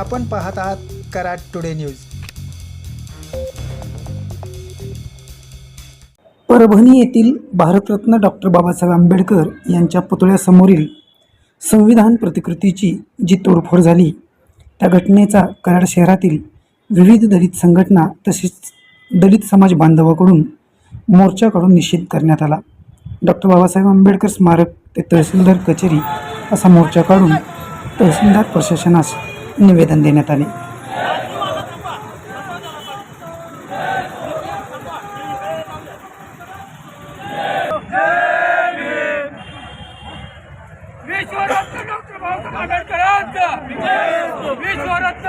आपण पाहत आहात कराड टुडे न्यूज. परभणी येथील भारतरत्न डॉक्टर बाबासाहेब आंबेडकर यांच्या पुतळ्यासमोरील संविधान प्रतिकृतीची जी तोडफोड झाली त्या घटनेचा कराड शहरातील विविध दलित संघटना तसेच दलित समाज बांधवाकडून मोर्चाकडून निषेध करण्यात आला. डॉक्टर बाबासाहेब आंबेडकर स्मारक ते तहसीलदार कचेरी असा मोर्चा काढून तहसीलदार प्रशासनास निवेदन देण्यात आले. विश्वरत्न डॉक्टर बाबासाहेब आंबेडकरांचा. विश्वरत्न